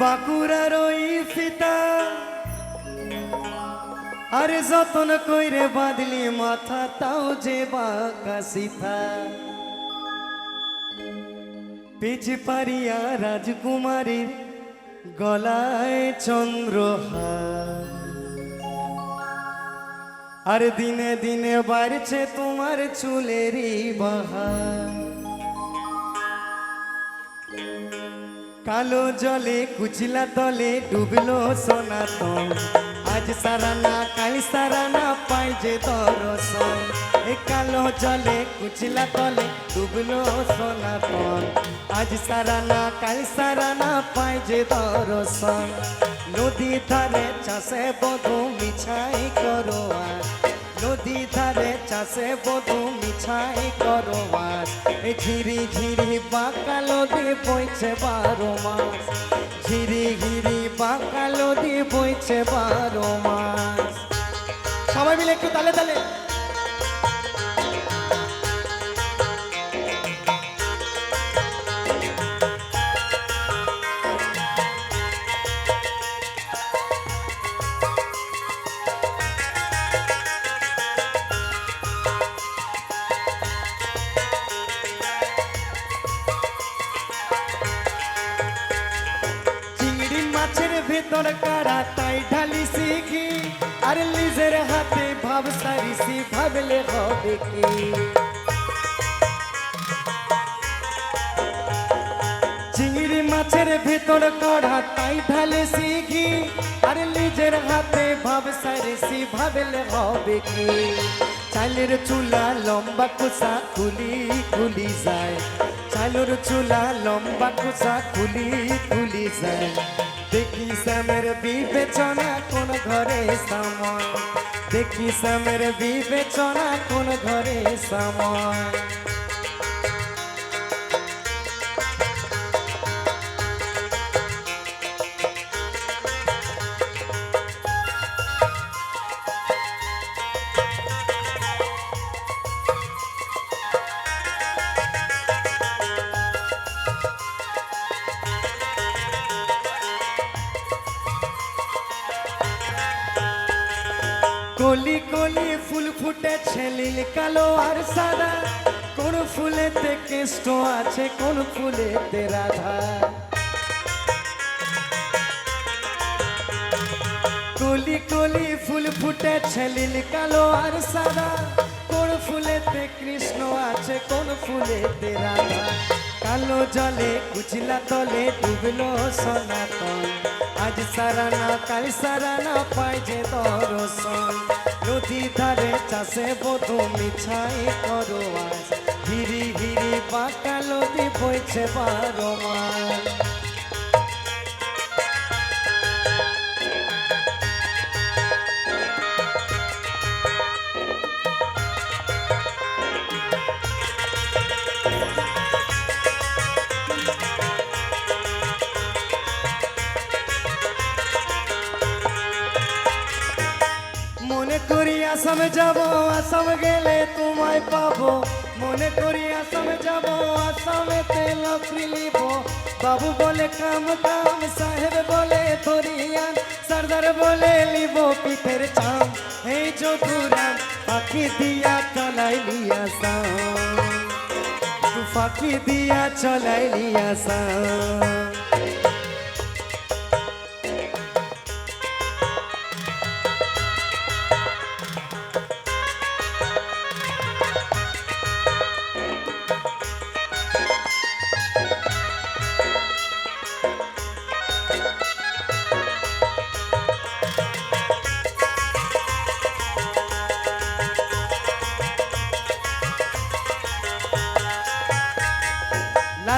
বাঁকুড়ার ওই ফিতা। আরে যতন কইরে বাঁধলি মাথা, তাও যে বাঁকা সিথা পিছ পারিয়া রাজকুমারীর গলায় চন্দ্রহার। আর দিনে দিনে বাড়ছে তোমার চুলেরই বাহার। কালো জলে কুচলা তলে ডুবলো সনাতন। আজ সারা না কাল সারা না পাই যে দর্শন। এ কালো জলে কুচলা তলে ডুবলো সনাতন। আজ সারা না কাল সারা না পাই যে দর্শন। নদী ধারে চাষে বধু মিছাই করো নদী ধারে চাষে বধু মিছাই করো মাস এই ঝিরি ঝিরি বাঁকা নদী বইছে বারো মাস ঝিরি ঝিরি বাঁকা নদী বইছে বারো মাস সবাই মিলে একটু তালে তালে। ভেতর কারা তাই ঢালি শিখি আর নিজের হাতে ভাব সারিসি ভাবলে হবে কি চিংড়ি মাছের ভেতর কড়া তাই ঢালে শিখি আর নিজের হাতে ভাব সারিসি ভাবলে হবে কি চালের চুলা লম্বা কুসা খুলি খুলি যায় চালুর চুলা লম্বা কুসা খুলি খুলি যায় সামের বিবেচনা কোন ঘরে সময় দেখি শ্যামের বিবেচনা কোন ঘরে সময় কলি কলি ফুল ফুটেছে লীল কালো আর সাদা। কোন ফুলেতে কেষ্ট আছে, কোন ফুলেতে রাধা। কলি কলি ফুল ফুটেছে লীল কালো আর সাদা। কোন ফুলেতে কৃষ্ণ আছে, কোন ফুলেতে রাধা। কালো জলে কুচলা তলে ডুবলো সনাতন। সারানা কাল সারানা পাই যে দর্শন। নদী ধারে চাষে বধু মিছাই করো আজ। হিরি হিরি বাঁকা নদী বইছে বারো মাস। করি আসাম যাব আসাম গেলে তোমায় পাবো। মনে করি আসাম যাব আসামেতে লকড়ি লিব বাবু বলে, কাম কাম, সাহেব বলে, ধরিয়ান, সর্দার বলে, লিব পিঠের চাম। এই চতুরাম পাখি দিয়া চলাইলি আসাম। ফাঁকি দিয়া চলাইলি আসাম।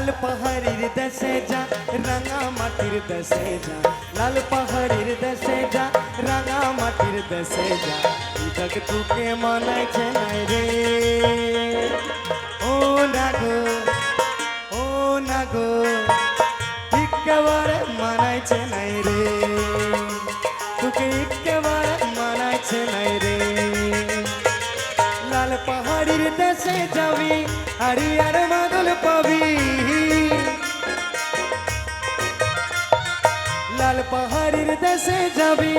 লাল পাহাড়ির দেশে যা রাঙা মাটির দেশে যা লাল পাহাড়ির দেশে যা রাঙা মাটির দেশে যা ইদক তুকে মানাইছে নাই রে ও নাগো ও নাগো একেবারে মানাইছে নাই রে দেশে যাবি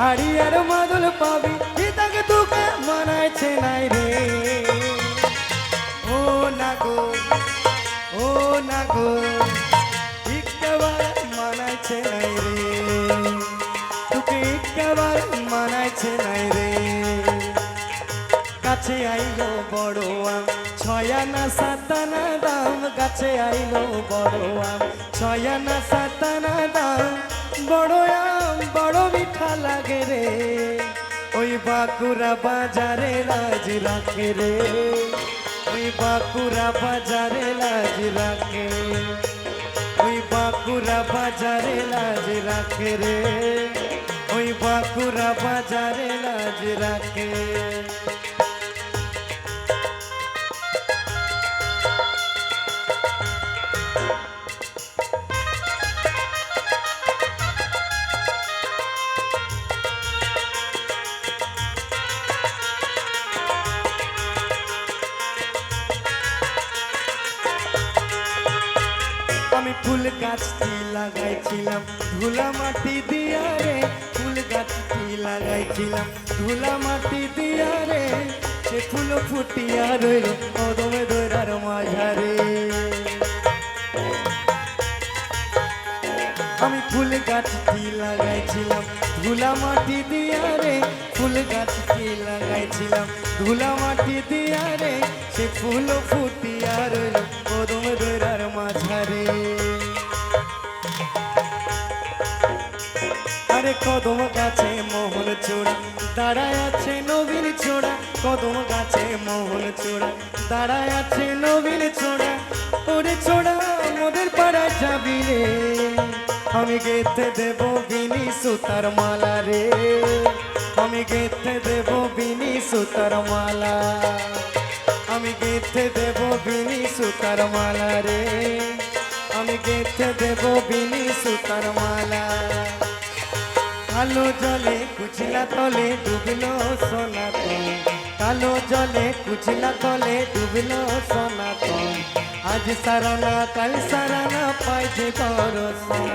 হাড়িয়ার মাদল পাবি তাকে তোকে মানাইছে নাই রে। ও না গো, ও না গো মানাইছে নাই রে। তোকে একবার মানাইছে নাই রে। কাছে আইলো বড় আম ছয়ানা সাতানা দাম। গাছে আইলো বড় আম ছয়ানা সাতানা দাম। বড় আম বড় মিঠা লাগে রে। ওই বাঁকুড়া বাজারে লাজ রাখে রে। ওই বাঁকুড়া বাজারে লাজ রাখে। ওই বাঁকুড়া বাজারে লাজ রাখে রে। ওই বাঁকুড়া বাজারে লাজ রাখে। আমি ফুল গাছটি লাগাইছিলাম। ধুলা মাটি দিয়া রে, ফুল গাছটি লাগাইছিলাম। ধুলা মাটি দিয়া রে, সে ফুল ফুটিয়া রইল কদমে দৈরার মাঝারে। আমি ফুল গাছটি লাগাইছিলাম। ধুলা মাটি দিয়া রে, ফুল গাছটি লাগাইছিলাম। ধুলা মাটি দিয়া রে, সে ফুল ফুটিয়া রইল চূড়া দাঁড়ায় আছে নবীন চূড়া কদম গাছে মোহন চূড়া দাঁড়ায় আছে নবীন চূড়া ওরে চূড়া মোদের পাড়া যাবি রে। আমি গেতে দেব বিনি সুতার মালা রে। আমি গেতে দেব বিনি সুতার মালা। আমি গেতে দেব বিনি সুতার মালা রে। আমি গেতে দেব বিনি সুতার মালা। কালো জলে কুচিলা তলে ডুবলো সনাতন। কালো জলে কুচিলা তলে ডুবলো সনাতন। আজ সারানা, কাল সারানা পাই যে দর্শন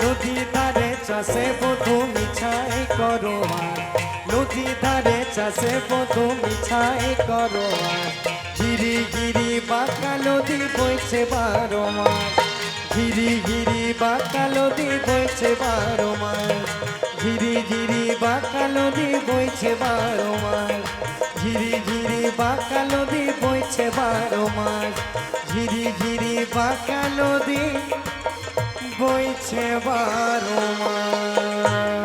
নদী ধারে চাষে বধু মিছাই করো। নদী ধারে চাষে বধু মিছাই করো। গিরি গিরি বাঁকা নদী বইছে বারো মাস। ঘিরি ঘিরি বাঁকা নদী বইছে বারো মাস। ঘিরি ঝিরি বাঁকা নদী বইছে বারো মাস। ঝিরি ঝিরি বাঁকা নদী বইছে বারো মাস। ঝিরি ঝিরি বাঁকা নদী বইছে বারো মাস।